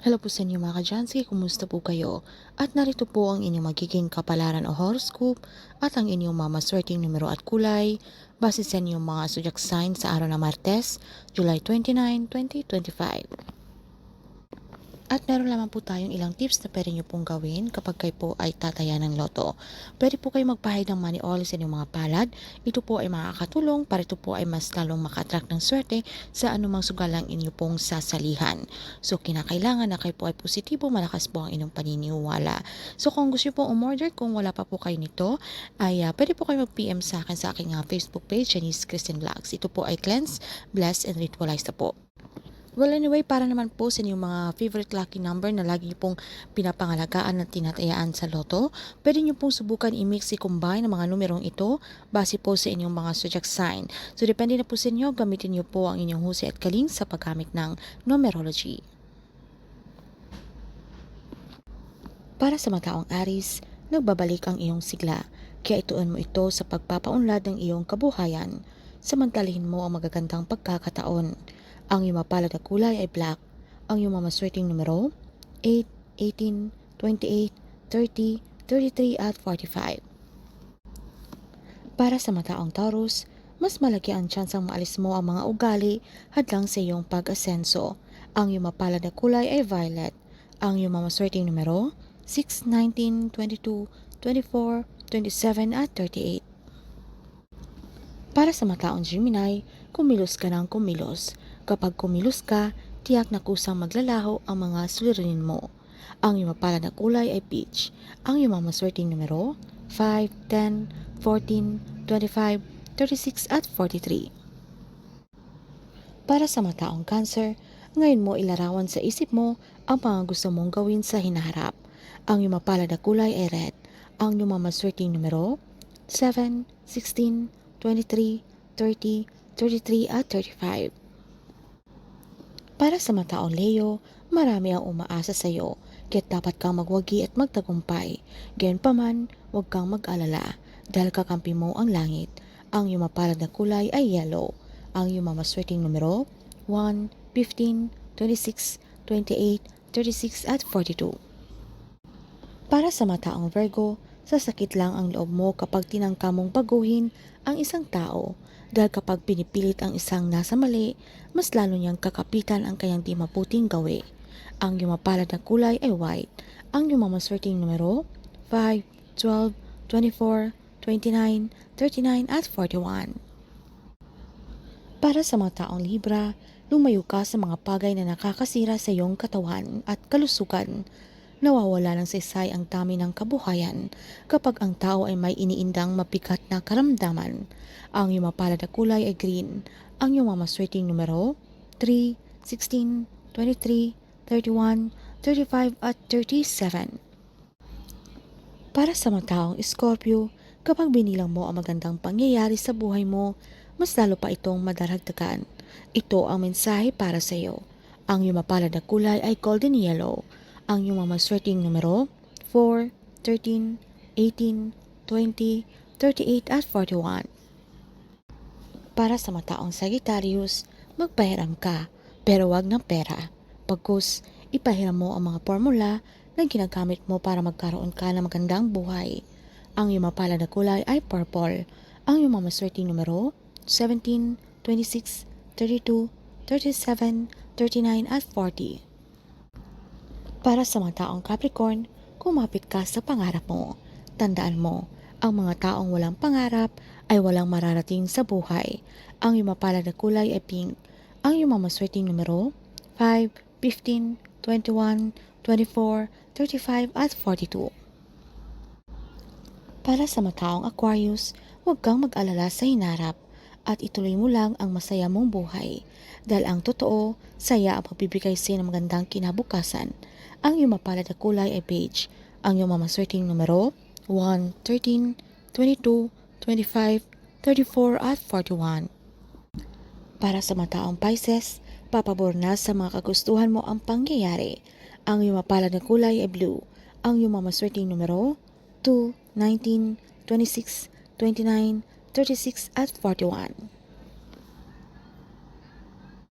Hello po sa inyo mga kajansky, kumusta po kayo? At narito po ang inyong magiging kapalaran o horoscope at ang inyong mga maswerteng numero at kulay base sa inyong mga zodiac sign sa araw ng Martes, July 29, 2025. At meron lamang po tayong ilang tips na pwede nyo pong gawin kapag kayo po ay tataya ng loto. Pwede po kayo magpahid ng money oil sa inyong mga palad. Ito po ay makakatulong para ito po ay mas lalong maka-attract ng swerte sa anumang sugalang inyo pong sasalihan. So kinakailangan na kayo po ay positibo, malakas po ang inyong paniniwala. So kung gusto nyo pong umorder, kung wala pa po kayo nito, ay uh, pwede po kayo mag-PM sa akin sa aking uh, Facebook page, Janice Christian Vlogs. Ito po ay cleanse, bless, and ritualize na po. Well, anyway, para naman po sa inyong mga favorite lucky number na lagi pong pinapangalagaan at tinatayaan sa loto, pwede niyo pong subukan i-mix, i-combine ang mga numerong ito base po sa inyong mga zodiac sign. So, depende na po sa inyo, gamitin niyo po ang inyong husay at galing sa paggamit ng numerology. Para sa mga taong Aris, nagbabalik ang iyong sigla, kaya ituon mo ito sa pagpapaunlad ng iyong kabuhayan. Samantalahin mo ang magagandang pagkakataon. Ang iyong mapalad na kulay ay black. Ang iyong mamaswerteng numero 8, 18, 28, 30, 33 at 45. Para sa mataong Taurus, mas malaki ang tsansang maalis mo ang mga ugali hadlang sa iyong pag-asenso. Ang iyong mapalad na kulay ay violet. Ang iyong mamaswerteng numero 6, 19, 22, 24, 27 at 38. Para sa mataong Gemini, kumilos ka ng kumilos. Kapag kumilos ka, tiyak na kusang maglalaho ang mga suliranin mo. Ang iyong mapalad na kulay ay peach. Ang iyong mamaswerteng numero 5, 10, 14, 25, 36 at 43. Para sa mataong cancer, ngayon mo ilarawan sa isip mo ang mga gusto mong gawin sa hinaharap. Ang iyong mapalad na kulay ay red. Ang iyong mamaswerteng numero 7, 16, 23, 30, 33 at 35. Para sa mataong Leo, marami ang umaasa sa iyo, kaya dapat kang magwagi at magtagumpay. Gayon pa man, huwag kang mag-alala, dahil kakampi mo ang langit. Ang iyong mapalad na kulay ay yellow. Ang iyong mamaswerteng numero, 1, 15, 26, 28, 36 at 42. Para sa mataong Virgo, sasakit lang ang loob mo kapag tinangka mong baguhin ang isang tao dahil kapag pinipilit ang isang nasa mali, mas lalo niyang kakapitan ang kanyang di maputing gawi. Ang iyong mapalad na kulay ay white. Ang iyong mamaswerteng numero 5, 12, 24, 29, 39 at 41. Para sa mga taong Libra, lumayo ka sa mga bagay na nakakasira sa iyong katawan at kalusugan. Nawawala ng saysay ang dami ng kabuhayan kapag ang tao ay may iniindang mapikat na karamdaman. Ang iyong mapalad na kulay ay green. Ang iyong mamaswerteng numero 3, 16, 23, 31, 35 at 37. Para sa mga taong Scorpio, kapag binilang mo ang magandang pangyayari sa buhay mo, mas lalo pa itong madaragdagan. Ito ang mensahe para sa iyo. Ang iyong mapalad na kulay ay golden yellow. Ang iyong mamaswerteng numero 4, 13, 18, 20, 38 at 41. Para sa mataong Sagittarius, magpahiram ka, pero wag ng pera. Pagkus, ipahiram mo ang mga formula na ginagamit mo para magkaroon ka ng magandang buhay. Ang iyong mapalad na kulay ay purple. Ang iyong mamaswerteng numero 17, 26, 32, 37, 39 at 40. Para sa mga taong Capricorn, kumapit ka sa pangarap mo. Tandaan mo, ang mga taong walang pangarap ay walang mararating sa buhay. Ang iyong mapalad na kulay ay pink. Ang iyong mamaswerteng numero 5, 15, 21, 24, 35 at 42. Para sa mataong Aquarius, huwag kang mag-alala sa hinarap at ituloy mo lang ang masaya mong buhay. Dahil ang totoo, saya ang magbibigay sa ng magandang kinabukasan. Ang iyong mapalad na kulay ay beige. Ang iyong mamaswerteng numero 1, 13, 22, 25, 34 at 41. Para sa mataong Pisces, papabor na sa mga kagustuhan mo ang pangyayari. Ang iyong mapalad na kulay ay blue. Ang iyong mamaswerteng numero 2, 19, 26, 29, 36 at 41.